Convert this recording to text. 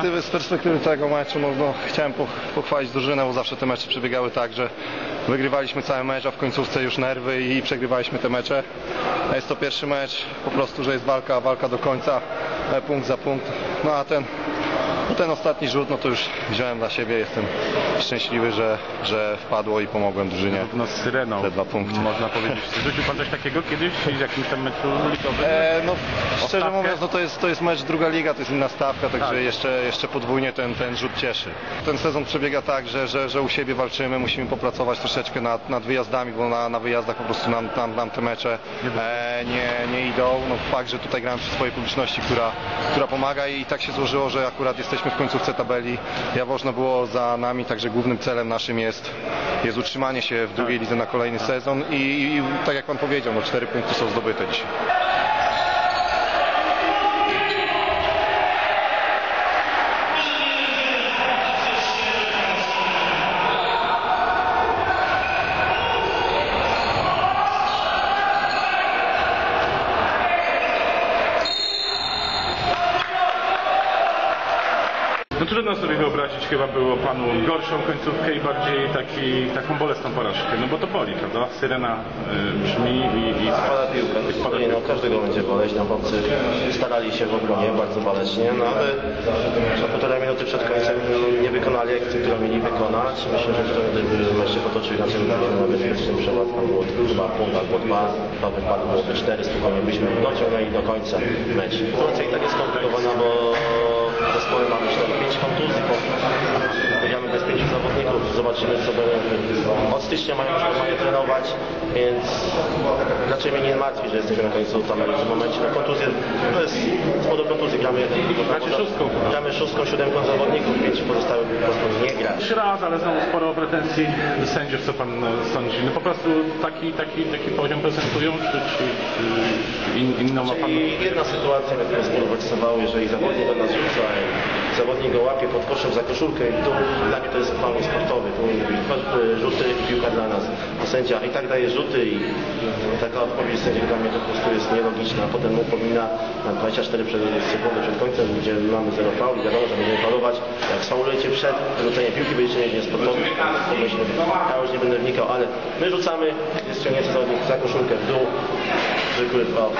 perspektywy, z perspektywy tego meczu no, no, chciałem poch- pochwalić drużynę, bo zawsze te mecze przebiegały tak, że wygrywaliśmy cały mecz, a w końcówce już nerwy i przegrywaliśmy te mecze. Jest to pierwszy mecz, po prostu, że jest walka, walka do końca, e, punkt za punkt. No a ten, no, ten ostatni rzut, no to już wziąłem dla siebie, jestem szczęśliwy, że, że wpadło i pomogłem drużynie. No z Syreną. Te dwa punkty. Można powiedzieć. Rzucił pan coś takiego kiedyś w jakimś tam meczu ligowym? E, no, szczerze mówiąc, no to jest, to jest mecz druga liga, to jest inna stawka, także Tak. jeszcze, jeszcze podwójnie ten, ten rzut cieszy. Ten sezon przebiega tak, że, że, że u siebie walczymy, musimy popracować troszeczkę nad, nad wyjazdami, bo na, na wyjazdach po prostu nam, nam, nam te mecze e, nie, nie idą. No, fakt, że tutaj gramy przy swojej publiczności, która, która pomaga i tak się złożyło, że akurat jesteśmy w końcówce tabeli. Jawożno było za nami, także głównym celem naszym jest, jest utrzymanie się w drugiej lidze na kolejny sezon i, i tak jak Pan powiedział, no, cztery punkty są zdobyte dzisiaj. Trudno sobie wyobrazić chyba było panu gorszą końcówkę i bardziej taki, taką bolesną porażkę. No bo to boli, prawda? Syrena y, brzmi i, i Spada piłka, i spada no, piłka. każdego będzie boleć, no chłopcy starali się w obronie bardzo walecznie, no ale za półtorej minuty przed końcem no, nie wykonali akcji, którą mieli wykonać. Myślę, że to mecz się potoczył inaczej, byliśmy na bezpiecznym przewód, tam było chyba punkt albo dwa, dwa wypadły, byłoby cztery, spokojnie byśmy dociągnęli do końca mecz. Sytuacja i tak jest skomplikowana, bo zespoły mamy 4-5 kontuzji, pięciu zawodników, zobaczymy co będzie. Od stycznia mają już normalnie trenować, więc raczej mnie nie martwi, że jesteśmy na końcu tabeli w tym momencie. Na kontuzję, to jest sporo kontuzji, gramy, Gracie szóstką chyba. gramy szóstką, siódemką zawodników, pięciu pozostałych po prostu nie gra. Trzy razy, ale znowu sporo pretensji sędziów, co pan e, sądzi. No po prostu taki, taki, taki poziom prezentują, czy, czy, in, inną ma pan... I jedna sytuacja mnie teraz bulwersowało, jeżeli zawodnik do nas rzuca zawodnik go łapie pod koszem za koszulkę i tu dla mnie to jest faul sportowy, być rzuty i piłka dla nas. A sędzia i tak daje rzuty i taka odpowiedź sędzi dla mnie to po prostu jest nielogiczna. Potem upomina na 24 przed, sekundy przed końcem, gdzie mamy zero fauli, wiadomo, że będziemy faulować. Jak sfaulujecie przed rzuceniem piłki, będziecie mieć niesportowy, ja już nie będę wnikał, ale my rzucamy, jest ściągnięcie zawodnik za koszulkę w dół, zwykły faul.